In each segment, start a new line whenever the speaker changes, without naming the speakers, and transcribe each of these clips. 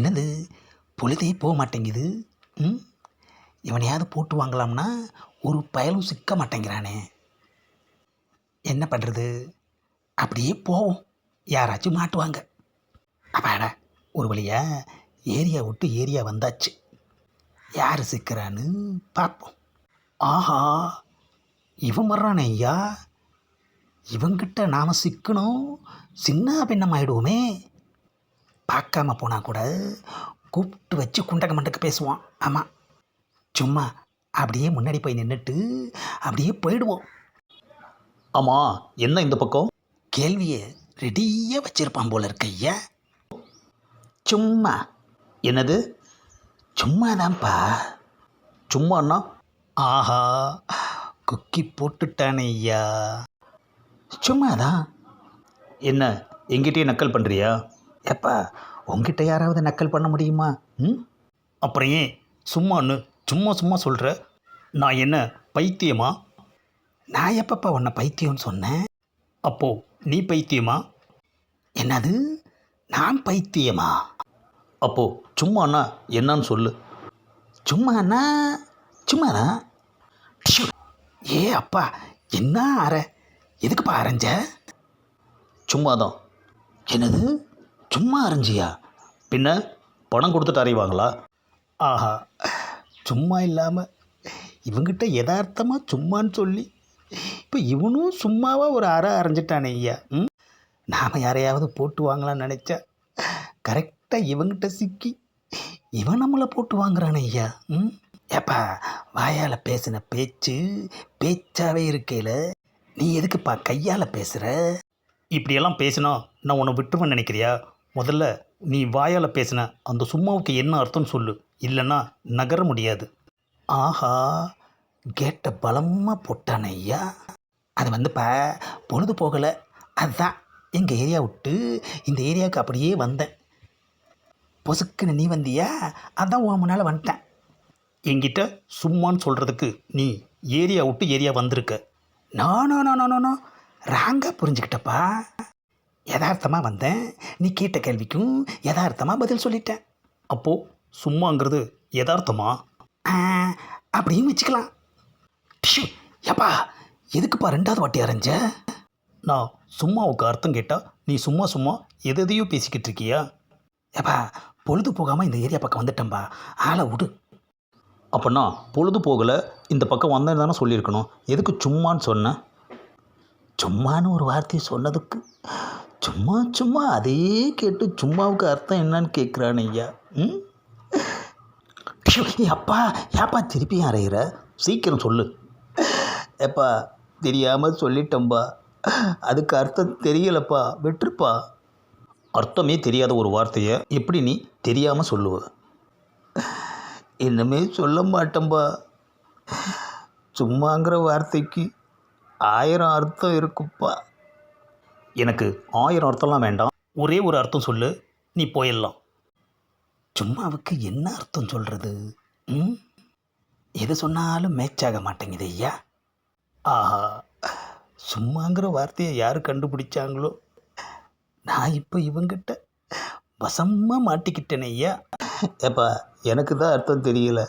என்னது? பொழுதே போக மாட்டேங்குது. ம்? இவனையாவது போட்டு வாங்கலாம்னா ஒரு பயலும் சிக்க மாட்டேங்கிறானே. என்ன பண்ணுறது அப்படியே போவோம். யாராச்சும் மாட்டுவாங்க. அப்பாடா ஒரு வழியா ஏரியா விட்டு ஏரியா வந்தாச்சு. யார் சிக்கிறான்னு பார்ப்போம். ஆஹா இவன் வர்றானே ஐயா. இவங்கிட்ட நாம் சிக்கணும். சின்ன பின்னம் ஆயிடுவோமே பார்க்காம போனால் கூட கூப்பிட்டு வச்சு குண்டக்க மண்டக்க பேசுவான். ஆமாம் சும்மா அப்படியே முன்னாடி போய் நின்றுட்டு அப்படியே போயிடுவோம்.
ஆமாம் என்ன இந்த பக்கம்?
கேள்வியை ரெடியாக வச்சிருப்பான் போல இருக்க ஐயா. சும்மா.
என்னது?
சும்மாதான்ப்பா.
சும்மாண்ணா
ஆஹா குக்கி போட்டுட்டானே ஐயா. சும்மாதான்.
என்ன எங்கிட்டயே நக்கல் பண்ணுறியா
எப்பா உங்ககிட்ட யாராவது நக்கல் பண்ண முடியுமா? ம்?
அப்புறம் ஏன் சும்மான்னு சும்மா சும்மா சொல்கிற நான் என்ன பைத்தியமா?
நான் எப்பப்பா உன்னை பைத்தியம்னு சொன்னேன்?
அப்போ நீ பைத்தியமா?
என்னது? நான் பைத்தியமா?
அப்போ சும்மாண்ணா என்னன்னு சொல்லு.
சும்மாண்ணா சும்மாண்ணா ஏ அப்பா என்ன அற? எதுக்குப்பா அரைஞ்ச?
சும்மாதான்.
என்னது? சும்மா அரைஞ்சியா
பின்ன பணம் கொடுத்துட்டு அறைவாங்களா?
ஆஹா சும்மா இல்லாமல் இவங்கிட்ட யதார்த்தமாக சும்மான்னு சொல்லி இப்போ இவனும் சும்மாவாக ஒரு அறை அரைஞ்சிட்டானே ஐயா ம்? நாம் யாரையாவது போட்டு வாங்கலாம்னு நினச்சா கரெக்டாக இவங்கிட்ட சிக்கி இவன் நம்மளை போட்டு வாங்குறானே ஐயா ம்? ஏப்பா வாயால் பேசின பேச்சு பேச்சாவே இருக்கையில் நீ எதுக்குப்பா கையால் பேசுகிற
இப்படியெல்லாம் பேசினா நான் உன்னை விட்டுருவேன் நினைக்கிறியா? முதல்ல நீ வாயால் பேசின அந்த சும்மாவுக்கு என்ன அர்த்தம்னு சொல்லு. இல்லைன்னா நகர முடியாது.
ஆஹா கேட்ட பலமாக போட்டான ஐயா. அது வந்துப்பா பொழுது போகலை. அதுதான் எங்கள் ஏரியா விட்டு இந்த ஏரியாவுக்கு அப்படியே வந்தேன். பொசுக்குன்னு நீ வந்தியா? அதான் உன் முன்னால் வந்துட்டேன்.
என்கிட்ட சும்மான்னு சொல்கிறதுக்கு நீ ஏரியா விட்டு ஏரியா வந்திருக்க.
நோ நோ நோ ரேங்காக ராங்காக புரிஞ்சுக்கிட்டப்பா. யதார்த்தமாக வந்தேன். நீ கேட்ட கேள்விக்கும் யதார்த்தமாக பதில் சொல்லிட்டேன்.
அப்போது சும்மாங்கிறது யதார்த்தமா?
அப்படியும் வச்சுக்கலாம். டிஷு ஏப்பா எதுக்குப்பா ரெண்டாவது வாட்டி அரைஞ்ச?
நான் சும்மாவுக்கு அர்த்தம் கேட்டால் நீ சும்மா சும்மா எது எதையோ பேசிக்கிட்டு இருக்கியா?
ஏப்பா பொழுது போகாமல் இந்த ஏரியா பக்கம் வந்துட்டேன்பா. ஆளை விடு.
அப்படின்னா பொழுது போகலை இந்த பக்கம் வந்தேன்னு தானே சொல்லியிருக்கணும். எதுக்கு சும்மான்னு சொன்னேன்
சும்மான்னு ஒரு வார்த்தையை சொன்னதுக்கு சும்மா சும்மா அதையே கேட்டு சும்மாவுக்கு அர்த்தம் என்னன்னு கேட்குறான் ஐயா. ம்? அப்பா ஏப்பா திருப்பியும் அறையிற?
சீக்கிரம் சொல்லு.
ஏப்பா தெரியாமல் சொல்லிட்டம்பா. அதுக்கு அர்த்தம் தெரியலப்பா விட்டுருப்பா.
அர்த்தமே தெரியாத ஒரு வார்த்தையை எப்படி நீ தெரியாமல் சொல்லுவ?
இன்னுமே சொல்ல மாட்டேன்பா சும்மாங்கிற வார்த்தைக்கு ஆயிரம் அர்த்தம் இருக்குப்பா.
எனக்கு ஆயிரம் அர்த்தம்லாம் வேண்டாம். ஒரே ஒரு அர்த்தம் சொல்லு நீ போயிடலாம்.
சும்மாவுக்கு என்ன அர்த்தம் சொல்கிறது ம்? எது சொன்னாலும் மேட்ச் ஆக மாட்டேங்குது ஐயா. ஆஹா சும்மாங்கிற வார்த்தையை யார் கண்டுபிடிச்சாங்களோ? நான் இப்போ இவங்கிட்ட வசமாக மாட்டிக்கிட்டேனே ஐயா. ஏப்பா எனக்கு தான் அர்த்தம் தெரியல.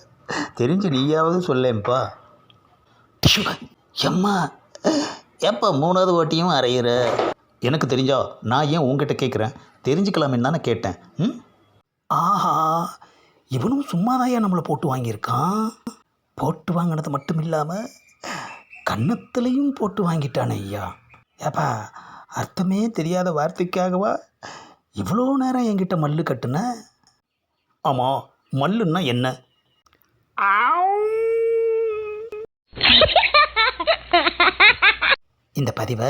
தெரிஞ்சு நீயாவது சொல்லேன்ப்பா. எம்மா ஏப்பா மூணாவது வாட்டியும் அரையிற?
எனக்கு தெரிஞ்சா நான் ஏன் உங்ககிட்ட கேட்குறேன் தெரிஞ்சுக்கலாமே தானே கேட்டேன். ம்?
ஆஹா இவனும் சும்மாதாயா நம்மளை போட்டு வாங்கியிருக்கான். போட்டு வாங்கினது மட்டும் இல்லாமல் கன்னத்துலேயும் போட்டு வாங்கிட்டானே ஐயா. ஏப்பா அர்த்தமே தெரியாத வார்த்தைக்காகவா இவ்வளோ நேரம் என்கிட்ட மல்லு கட்டுன?
ஆமாம் மல்லுன்னா என்ன?
இந்த பதிவை